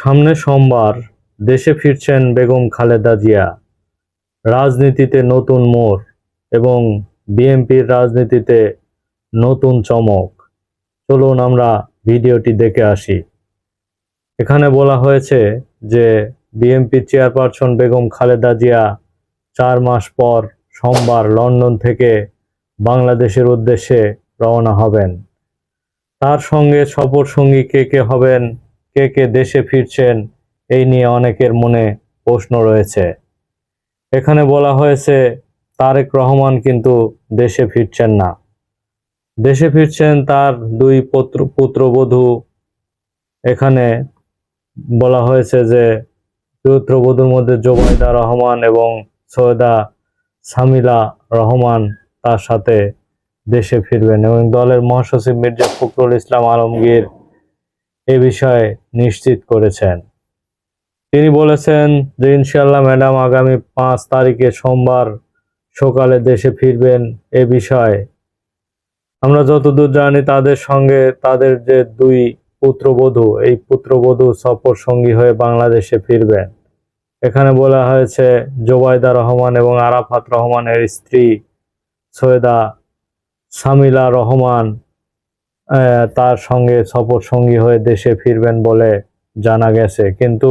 সামনে সোমবার দেশে ফিরছেন বেগম খালেদা জিয়া। রাজনীতিতে নতুন মোড় এবং বিএনপির রাজনীতিতে নতুন চমক। চলুন আমরা ভিডিওটি দেখে আসি। এখানে বলা হয়েছে যে বিএনপি চেয়ারপারসন বেগম খালেদা জিয়া চার মাস পর সোমবার লন্ডন থেকে বাংলাদেশের উদ্দেশ্যে রওনা হবেন। তার সঙ্গে সফর সঙ্গী কে কে হবেন কে কে দেশে ফিরছেন, এই নিয়ে অনেকের মনে প্রশ্ন রয়েছে। এখানে বলা হয়েছে, তারেক রহমান কিন্তু দেশে ফিরছেন না। দেশে ফিরছেন তার দুই পুত্র, পুত্রবধূ। এখানে বলা হয়েছে যে, পুত্রবধূর মধ্যে জোবাইদা রহমান এবং সৈয়দা সামিলা রহমান তার সাথে দেশে ফিরবেন এবং দলের মহাসচিব মির্জা ফখরুল ইসলাম আলমগীর এ বিষয়ে নিশ্চিত করেছেন। তিনি বলেছেন যে ইনশাল্লাহ ম্যাডাম, আগামী পাঁচ তারিখে সোমবার সকালে দেশে ফিরবেন এ বিষয়ে। আমরা যতদূর জানি তাদের সঙ্গে তাদের যে দুই পুত্রবধূ, এই পুত্রবধূ সফর সঙ্গী হয়ে বাংলাদেশে ফিরবেন। এখানে বলা হয়েছে জোবাইদা রহমান এবং আরাফাত রহমানের স্ত্রী সৈয়দা সামিলা রহমান তার সঙ্গে সফর সঙ্গী হয়ে দেশে ফিরবেন বলে জানা গেছে। কিন্তু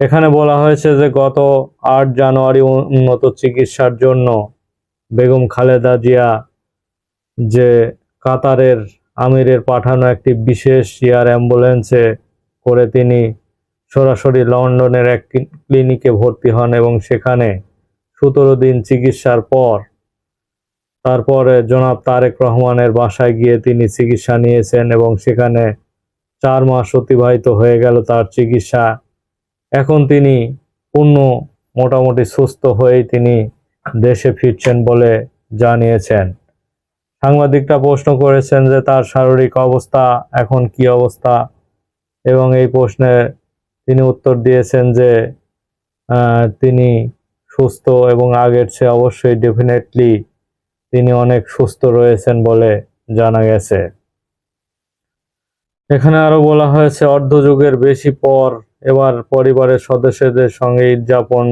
এখানে বলা হয়েছে যে গত আট জানুয়ারি উন্নত চিকিৎসার জন্য বেগম খালেদা জিয়া যে কাতারের আমিরের পাঠানো একটি বিশেষ এয়ার অ্যাম্বুলেন্সে করে তিনি সরাসরি লন্ডনের এক ক্লিনিকে ভর্তি হন এবং সেখানে সতেরো দিন চিকিৎসার পর তারপরে জনাব তারেক রহমানের বাসায় গিয়ে তিনি চিকিৎসা নিয়েছেন এবং সেখানে চার মাস অতিবাহিত হয়ে গেল তার চিকিৎসা। এখন তিনি পূর্ণ মোটামুটি সুস্থ হয়েই তিনি দেশে ফিরছেন বলে জানিয়েছেন। সাংবাদিকরা প্রশ্ন করেছেন যে তার শারীরিক অবস্থা, এখন কি অবস্থা? এবং এই প্রশ্নে তিনি উত্তর দিয়েছেন যে তিনি সুস্থ এবং আগের চেয়ে অবশ্যই ডেফিনেটলি তিনি অনেক সুস্থ রয়েছেন বলে জানা গেছে। এখানে আরও বলা হয়েছে, অর্ধযুগের বেশি পর এবার পরিবারের সদস্যদের সঙ্গে ঈদ যাপন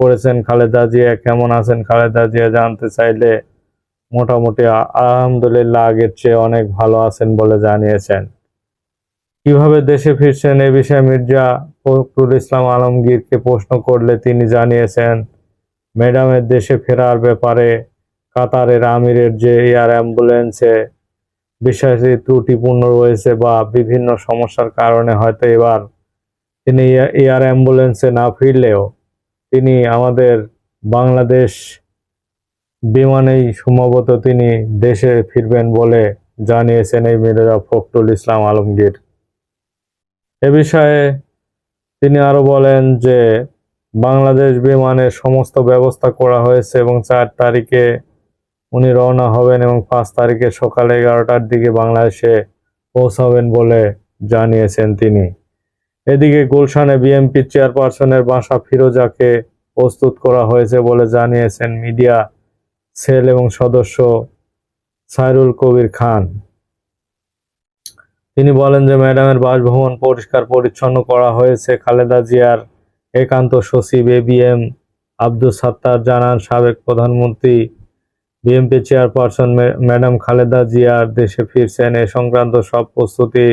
করেছেন খালেদা জিয়া। কেমন আছেন খালেদা জিয়া জানতে চাইলে মোটামুটি আলহামদুলিল্লাহ আগের চেয়ে অনেক ভালো আছেন বলে জানিয়েছেন। কীভাবে দেশে ফিরছেন এ বিষয়ে মির্জা ফখরুল ইসলাম আলমগীরকে প্রশ্ন করলে তিনি জানিয়েছেন, ম্যাডামের দেশে ফেরার ব্যাপারে কাতারের আমিরের যে এয়ার অ্যাম্বুলেন্সে বিশ্বাসী ত্রুটিপূর্ণ রয়েছে বা বিভিন্ন সমস্যার কারণে হয়তো এবার তিনি এয়া- এয়ার অ্যাম্বুলেন্সে না ফিরলেও তিনি আমাদের বাংলাদেশ বিমানেই সম্ভবত তিনি দেশে ফিরবেন বলে জানিয়েছেন এই মির্জা ফখরুল ইসলাম আলমগীর। এ বিষয়ে তিনি আরও বলেন যে, বাংলাদেশ বিমানের সমস্ত ব্যবস্থা করা হয়েছে এবং চার তারিখে উনি রওনা হবেন এবং পাঁচ তারিখে সকালে এগারোটার দিকে বাংলাদেশে পৌঁছাবেন বলে জানিয়েছেন তিনি। এদিকে গুলশানে বিএনপি চেয়ারপারসনের বাসা ফিরোজাকে প্রস্তুত করা হয়েছে বলে জানিয়েছেন মিডিয়া সেল এবং সদস্য সাইরুল কবির খান। তিনি বলেন যে, ম্যাডামের বাসভবন পরিষ্কার পরিচ্ছন্ন করা হয়েছে। খালেদা জিয়ার একান্ত সচিব A B M Abdul Sattar জানান, সাবেক প্রধানমন্ত্রী বিএনপি চেয়ারপারসন ম্যাডাম খালেদা জিয়ার দেশে ফিরছেন। এ সংক্রান্ত সব প্রস্তুতি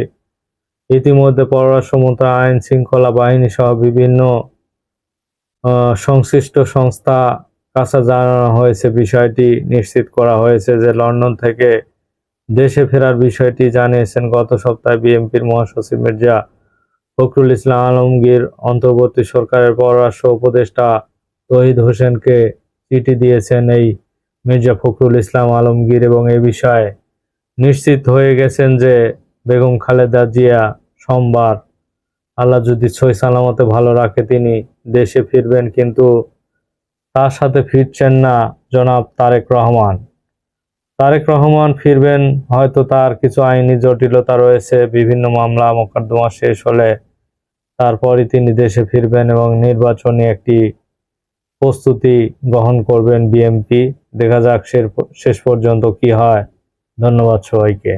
ইতিমধ্যে পররাষ্ট্র মন্ত্রণালয় আইন শৃঙ্খলা বাহিনী সহ বিভিন্ন সংশ্লিষ্ট সংস্থা কাছে জানানো হয়েছে। বিষয়টি নিশ্চিত করা হয়েছে যে লন্ডন থেকে দেশে ফেরার বিষয়টি জানিয়েছেন গত সপ্তাহে বিএনপির মহাসচিব মির্জা ফখরুল ইসলাম আলমগীর। অন্তর্বর্তী সরকারের পররাষ্ট্র উপদেষ্টা তহিদ হোসেনকে চিঠি দিয়েছেন এই মির্জা ফখরুল ইসলাম আলমগীর এবং এ বিষয়ে নিশ্চিত হয়ে গেছেন যে বেগম খালেদা জিয়া সোমবার আল্লাহ যদি সই সালামতে ভালো রাখে, তিনি দেশে ফিরবেন, কিন্তু তার সাথে ফিরছেন না জনাব তারেক রহমান। তারেক রহমান ফিরবেন, হয়তো তার কিছু আইনি জটিলতা রয়েছে, বিভিন্ন মামলা মোকদ্দমা শেষ হলে তারপরই তিনি দেশে ফিরবেন এবং নির্বাচনী একটি প্রস্তুতি গ্রহণ করবেন বিএমপি দেখা যাক শেষ পর্যন্ত কি হয়। ধন্যবাদ সবাইকে।